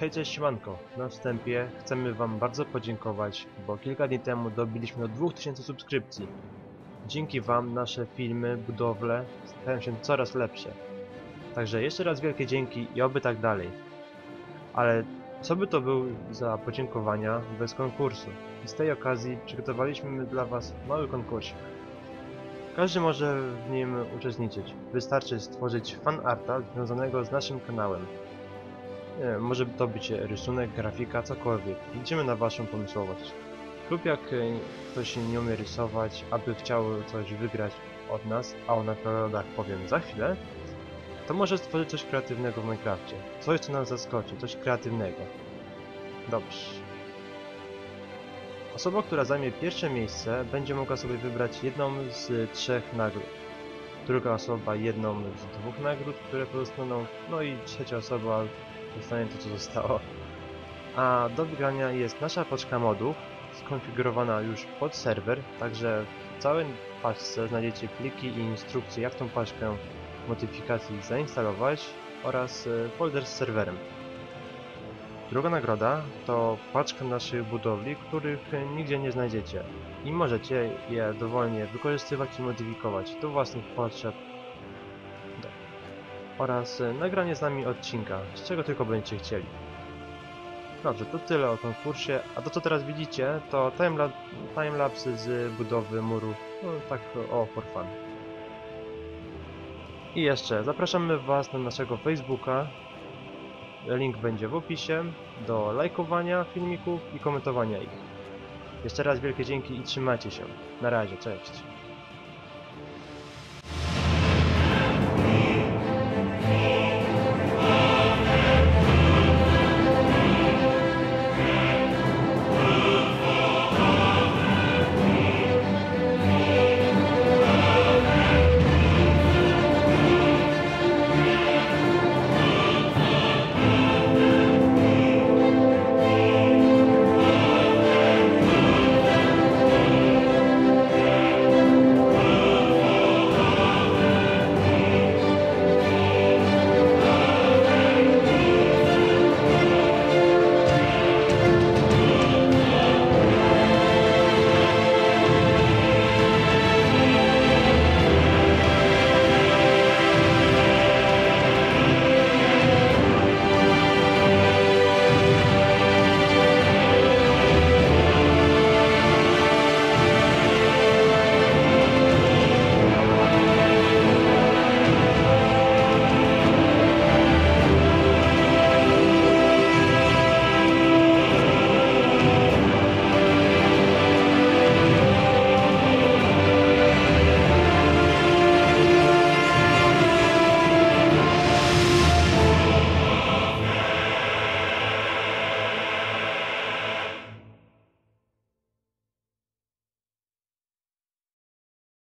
Hej, cześć, siemanko. Na wstępie chcemy wam bardzo podziękować, bo kilka dni temu dobiliśmy do 2000 subskrypcji. Dzięki wam nasze filmy, budowle stają się coraz lepsze. Także jeszcze raz wielkie dzięki i oby tak dalej. Ale co by to był za podziękowania bez konkursu? I z tej okazji przygotowaliśmy dla was mały konkursik. Każdy może w nim uczestniczyć. Wystarczy stworzyć fanarta związanego z naszym kanałem. Wiem, może to być rysunek, grafika, cokolwiek. Liczymy na waszą pomysłowość. Lub jak e, ktoś nie umie rysować, aby chciał coś wygrać od nas, a o nagrodach powiem za chwilę, to może stworzyć coś kreatywnego w Minecrafcie. Coś, co nas zaskoczy, coś kreatywnego. Dobrze. Osoba, która zajmie pierwsze miejsce, będzie mogła sobie wybrać jedną z trzech nagród. Druga osoba jedną z dwóch nagród, które pozostaną, no i trzecia osoba dostanie to, co zostało. A do wygrania jest nasza paczka modów, skonfigurowana już pod serwer, także w całej paczce znajdziecie pliki i instrukcje, jak tą paczkę modyfikacji zainstalować oraz e, folder z serwerem. Druga nagroda to paczka naszych budowli, których nigdzie nie znajdziecie i możecie je dowolnie wykorzystywać i modyfikować do własnych potrzeb oraz e, nagranie z nami odcinka, z czego tylko będziecie chcieli. Dobrze, to tyle o konkursie, a to co teraz widzicie to timelap timelapsy z budowy muru, no tak o for fun. I jeszcze, zapraszamy Was na naszego Facebooka, link będzie w opisie, do lajkowania filmików i komentowania ich. Jeszcze raz wielkie dzięki i trzymajcie się. Na razie, cześć.